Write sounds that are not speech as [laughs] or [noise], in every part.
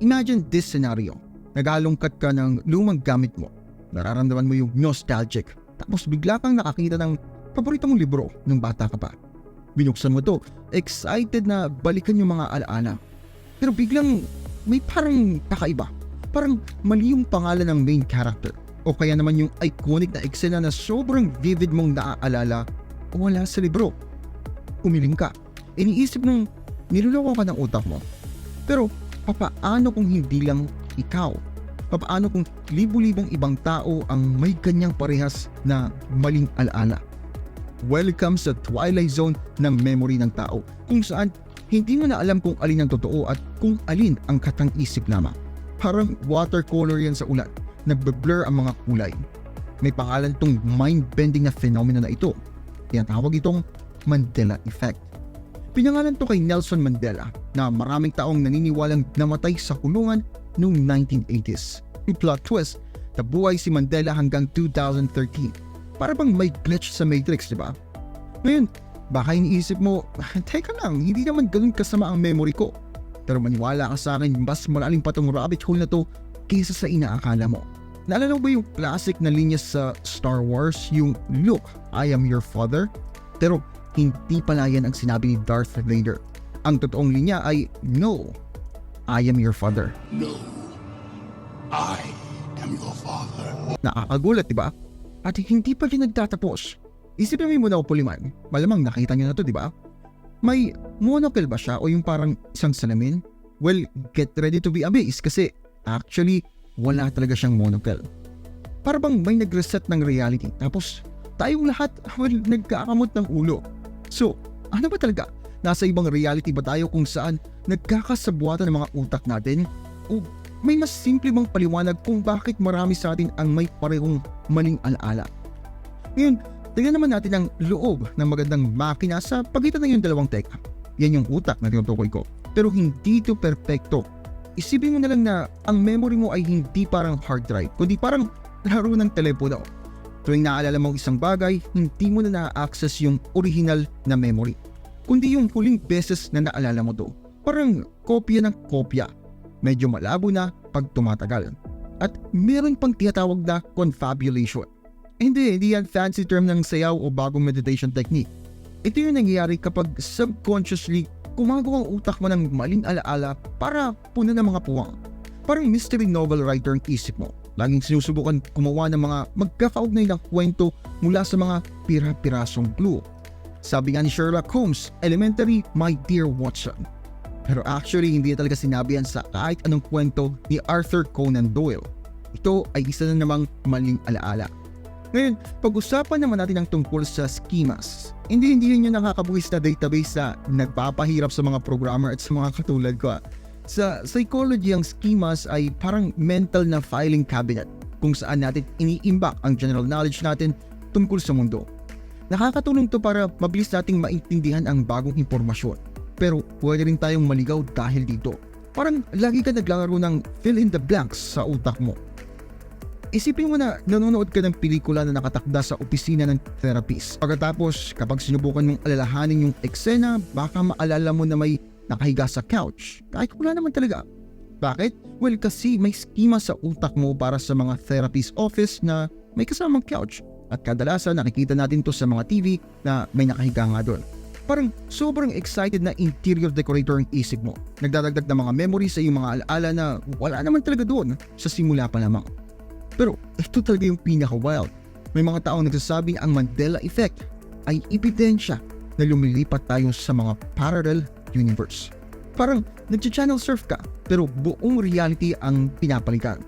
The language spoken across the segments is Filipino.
imagine this scenario. Naghalongkat ka ng lumang gamit mo. Nararamdaman mo yung nostalgic. Tapos bigla kang nakakita ng paborito mong libro nung bata ka pa. Binuksan mo to, excited na balikan yung mga alaala. Pero biglang may parang kakaiba. Parang mali yung pangalan ng main character. O kaya naman yung iconic na eksena na sobrang vivid mong naaalala wala sa libro. Umiling ka. Iniisip ng niloloko ka ng utak mo. Pero papaano kung hindi lang ikaw? Papaano kung libu-libong ibang tao ang may kanyang parehas na maling alaala? Welcome sa twilight zone ng memory ng tao kung saan hindi mo na alam kung alin ang totoo at kung alin ang katang isip lamang. Parang watercolor yan sa ulat, nagbe-blur ang mga kulay. May pangalan tong mind-bending na phenomena na ito. Tinatawag itong Mandela Effect. Pinangalan to kay Nelson Mandela na maraming taong naniniwalang namatay sa kulungan noong 1980s. Yung plot twist, nabuhay si Mandela hanggang 2013. Para bang may glitch sa Matrix, di ba? Ngayon, baka iniisip mo, [laughs] teka lang, hindi naman ganun kasama ang memory ko. Pero maniwala ka sa akin, mas malalim pa tong rabbit hole na to kaysa sa inaakala mo. Naalala mo ba yung classic na linya sa Star Wars, yung Look, I am your father? Pero hindi pala yan ang sinabi ni Darth Vader. Ang totoong linya ay, No, I am your father. No, I am your father. Nakakagulat, di ba? At hindi pa rin nagtatapos. Isipin mo muna ako puliman. Malamang nakita niyo na to, di ba? May monocle ba siya o yung parang isang salamin? Well, get ready to be amazed kasi actually wala talaga siyang monocle. Para bang may nag-reset ng reality tapos tayong lahat well, nagkakamot ng ulo. So, ano ba talaga? Nasa ibang reality ba tayo kung saan nagkakasabuatan ng mga utak natin? O may mas simple bang paliwanag kung bakit marami sa atin ang may parehong maling alaala? Ngayon, tingnan naman natin ang loob ng magandang makina sa pagitan ng yung dalawang teka. Yan yung utak na tinutukoy ko. Pero hindi ito perpekto. Isipin mo na lang na ang memory mo ay hindi parang hard drive, kundi parang laro ng telepono. Tuwing naalala mo ang isang bagay, hindi mo na na-access yung original na memory. Kundi yung huling beses na naalala mo to. Parang kopya ng kopya. Medyo malabo na pag tumatagal. At meron pang tinatawag na confabulation. Eh, Hindi, hindi yan fancy term ng sayaw o bagong meditation technique. Ito yung nangyayari kapag subconsciously gumagawa ang utak mo ng maling alaala para puno ng mga puwang. Parang mystery novel writer ang isip mo. Laging sinusubukan gumawa ng mga magkakaugnay ng kwento mula sa mga pira-pirasong clue. Sabi nga ni Sherlock Holmes, elementary, my dear Watson. Pero actually, hindi talaga sinabi yan sa kahit anong kwento ni Arthur Conan Doyle. Ito ay isa na namang maling alaala. Ngayon, pag-usapan naman natin ang tungkol sa schemas. Hindi hindi yun yung nakakabuhis na database na nagpapahirap sa mga programmer at sa mga katulad ko. Sa psychology, ang schemas ay parang mental na filing cabinet kung saan natin iniimbak ang general knowledge natin tungkol sa mundo. Nakakatulong to para mabilis nating maintindihan ang bagong impormasyon. Pero pwede rin tayong maligaw dahil dito. Parang lagi ka naglalaro ng fill in the blanks sa utak mo. Isipin mo na nanonood ka ng pelikula na nakatakda sa opisina ng therapist. Pagkatapos, kapag sinubukan mong alalahanin yung eksena, baka maalala mo na may nakahiga sa couch. Kahit wala naman talaga. Bakit? Well, kasi may schema sa utak mo para sa mga therapist office na may kasamang couch. At kadalasan nakikita natin to sa mga TV na may nakahiga nga doon. Parang sobrang excited na interior decorator ang isip mo. Nagdadagdag ng mga memories sa iyong mga alaala na wala naman talaga doon sa simula pa lamang. Pero ito talaga yung pinaka-wild. May mga taong nagsasabing ang Mandela Effect ay ebidensya na lumilipat tayo sa mga parallel universe. Parang nag-channel surf ka pero buong reality ang pinapalitan.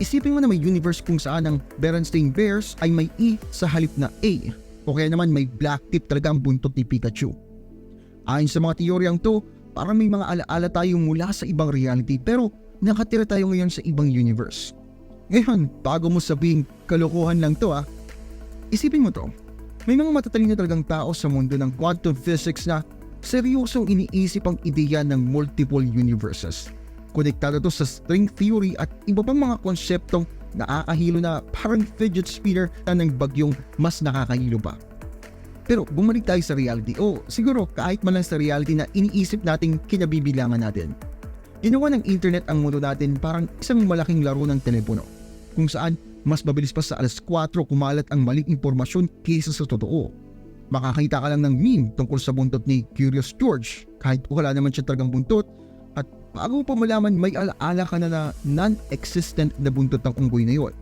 Isipin mo na may universe kung saan ang Berenstain Bears ay may E sa halip na A o kaya naman may black tip talaga ang buntot ni Pikachu. Ayon sa mga teoryang to, parang may mga alaala tayo mula sa ibang reality pero nakatira tayo ngayon sa ibang universe. Ngayon, bago mo sabihin kalokohan lang to ah, isipin mo to. May mga matatalino talagang tao sa mundo ng quantum physics na seryosong iniisip ang ideya ng multiple universes. Konektado to sa string theory at iba pang mga konseptong nakakahilo na parang fidget spinner na ng bagyong mas nakakahilo pa. Pero bumalik tayo sa reality o siguro kahit man lang sa reality na iniisip nating kinabibilangan natin. Ginawa ng internet ang mundo natin parang isang malaking laro ng telepono kung saan mas mabilis pa sa alas 4 kumalat ang maling impormasyon kaysa sa totoo. Makakita ka lang ng meme tungkol sa buntot ni Curious George kahit wala naman siya talagang buntot at bago pa malaman may alaala ka na na non-existent na buntot ng unggoy na yon.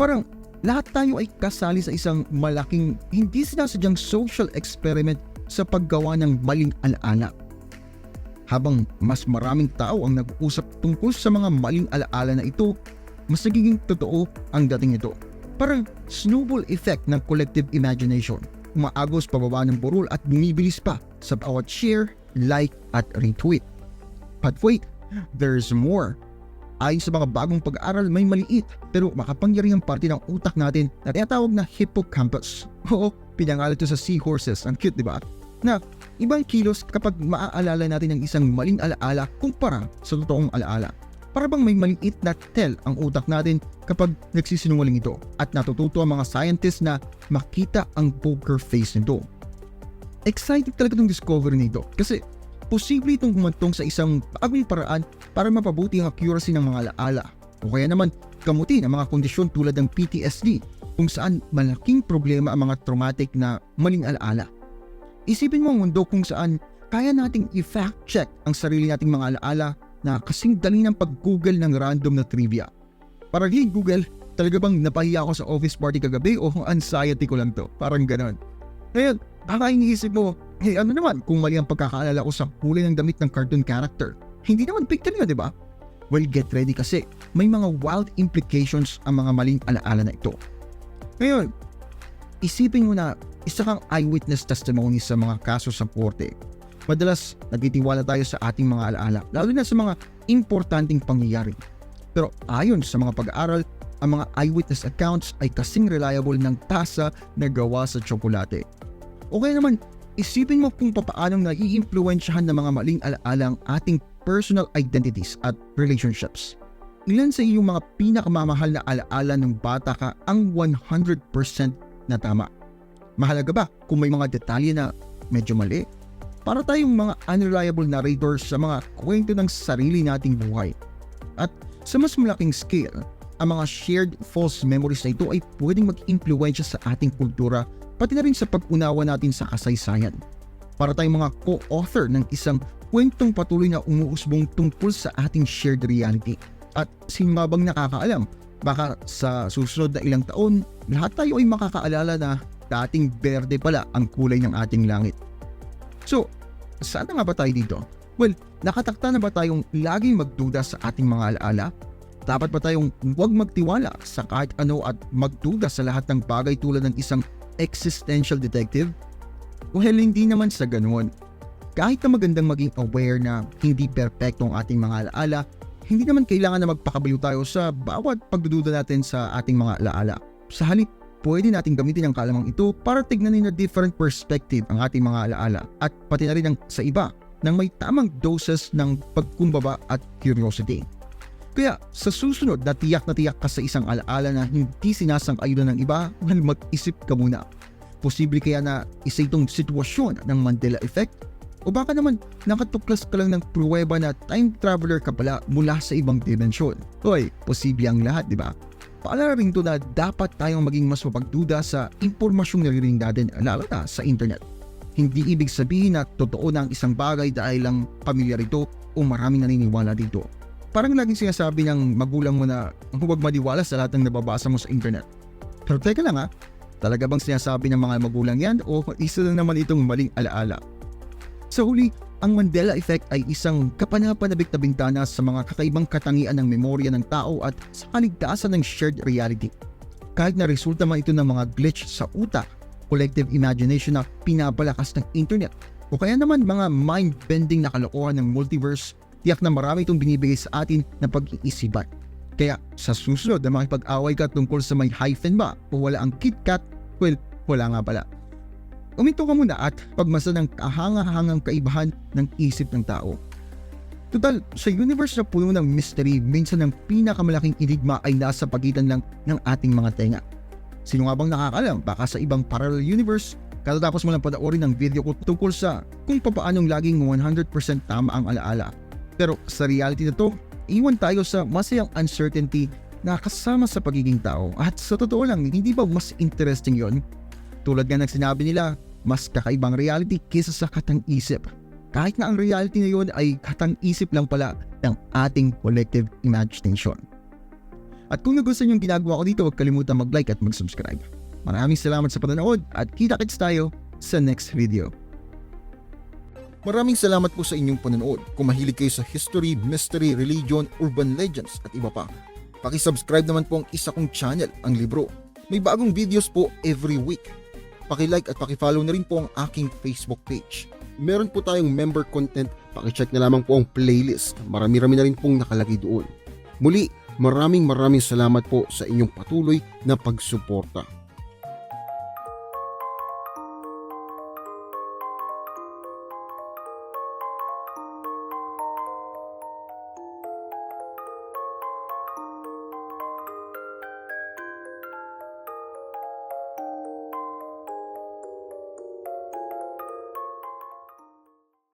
Parang lahat tayo ay kasali sa isang malaking hindi sinasadyang social experiment sa paggawa ng maling alaala. Habang mas maraming tao ang nag-uusap tungkol sa mga maling alaala na ito, mas nagiging totoo ang dating ito. Parang snowball effect ng collective imagination. Umaagos pababa ng burol at bumibilis pa sa bawat share, like at retweet. But wait, there's more. Ayon sa mga bagong pag-aaral, may maliit pero makapangyarihang parte ng utak natin na tinatawag na hippocampus. Oo, pinangalan ito sa seahorses. Ang cute, di ba? Na ibang kilos kapag maaalala natin ang isang maling alaala kumpara sa totoong alaala. Para bang may maliit na tel ang utak natin kapag nagsisinungaling ito at natututo ang mga scientists na makita ang poker face nito. Excited talaga itong discovery nito kasi posible itong humantong sa isang bagong paraan para mapabuti ang accuracy ng mga alaala o kaya naman gamutin ang mga kondisyon tulad ng PTSD kung saan malaking problema ang mga traumatic na maling alaala. Isipin mo ang mundo kung saan kaya nating i-fact check ang sarili nating mga alaala na kasing dali ng pag-google ng random na trivia. Parang, hey Google, talaga bang napahiya ako sa office party kagabi o anxiety ko lang to? Parang ganon. Ngayon, baka iniisip mo, hey ano naman kung mali ang pagkakaalala ko sa kulay ng damit ng cartoon character? Hindi naman picture yun, di ba? Well, get ready kasi may mga wild implications ang mga maling alaala na ito. Ngayon, isipin mo na isa kang eyewitness testimony sa mga kaso sa korte. Madalas, nagtitiwala tayo sa ating mga alaala, lalo na sa mga importanteng pangyayari. Pero ayon sa mga pag-aaral, ang mga eyewitness accounts ay kasing reliable ng tasa na gawa sa tsokolate. O kaya naman, isipin mo kung papaanong naiimpluwensyahan ng mga maling alaala ang ating personal identities at relationships. Ilan sa iyong mga pinakamamahal na alaala ng bata ka ang 100% na tama? Mahalaga ba kung may mga detalye na medyo mali? Para tayong mga unreliable narrators sa mga kwento ng sarili nating buhay. At sa mas malaking scale, ang mga shared false memories na ito ay pwedeng mag-impluensya sa ating kultura pati na rin sa pag-unawa natin sa kasaysayan. Para tayong mga co-author ng isang kwentong patuloy na umuusbong tungkol sa ating shared reality. At sino nga nakakaalam? Baka sa susunod na ilang taon, lahat tayo ay makakaalala na dating berde pala ang kulay ng ating langit. So, saan nga ba tayo dito? Well, nakatakta na ba tayong laging magduda sa ating mga alaala? Dapat ba tayong huwag magtiwala sa kahit ano at magduda sa lahat ng bagay tulad ng isang existential detective? Well, hindi naman sa ganun. Kahit na magandang maging aware na hindi perpekto ang ating mga alaala, hindi naman kailangan na magpakabaliw tayo sa bawat pagdududa natin sa ating mga alaala. Sa halip, pwede natin gamitin ang kalamang ito para tignan na different perspective ang ating mga alaala at pati na rin ang, sa iba nang may tamang doses ng pagkumbaba at curiosity. Kaya sa susunod na tiyak na tiyak ka sa isang alaala na hindi sinasang-ayunan ng iba, well mag-isip ka muna. Posible kaya na isa itong sitwasyon ng Mandela Effect? O baka naman nakatuklas ka lang ng pruweba na time traveler ka pala mula sa ibang dimensyon? Hoy, posible ang lahat, di ba? Paalala rin to na dapat tayong maging mas mapagduda sa impormasyong naririnig natin lalo na sa internet. Hindi ibig sabihin na totoo na ang isang bagay dahil lang pamilyar ito o maraming naniniwala dito. Parang laging sinasabi ng magulang mo na huwag maniwala sa lahat ng nababasa mo sa internet. Pero teka lang ha, talaga bang sinasabi ng mga magulang yan o isa lang naman itong maling alaala? Sa huli, ang Mandela Effect ay isang kapanapanabik na bintana sa mga kakaibang katangian ng memorya ng tao at sa kaligtasan ng shared reality. Kahit na resulta man ito ng mga glitch sa utak, collective imagination na pinapalakas ng internet, o kaya naman mga mind-bending na kalokohan ng multiverse, tiyak na marami itong binibigay sa atin na pag-iisipan. Kaya sa susunod na makipag-away ka tungkol sa may hyphen ba o wala ang KitKat, well, wala nga pala. Uminto ka muna at pagmasa ng kahanga-hangang kaibahan ng isip ng tao. Total, sa universe na puno ng mystery, minsan ang pinakamalaking enigma ay nasa pagitan lang ng ating mga tenga. Sino nga bang nakakalam? Baka sa ibang parallel universe, katatapos mo lang panoorin ng video ko tungkol sa kung papaanong laging 100% tama ang alaala. Pero sa reality na to, iwan tayo sa masayang uncertainty na kasama sa pagiging tao. At sa totoo lang, hindi ba mas interesting yon? Tulad nga ng sinabi nila, mas kakaibang reality kaysa sa katang-isip. Kahit na ang reality na yun ay katang-isip lang pala ng ating collective imagination. At kung nagustuhan yung ginagawa ko dito, huwag kalimutan mag-like at mag-subscribe. Maraming salamat sa panonood at kita-kits tayo sa next video. Maraming salamat po sa inyong panonood. Kung mahilig kayo sa history, mystery, religion, urban legends at iba pa, Paki-subscribe naman po ang isa kong channel, ang Libro. May bagong videos po every week. Paki-like at paki-follow na rin po ang aking Facebook page. Meron po tayong member content, paki-check na lamang po ang playlist. Marami-rami na rin pong nakalagay doon. Muli, maraming maraming salamat po sa inyong patuloy na pagsuporta.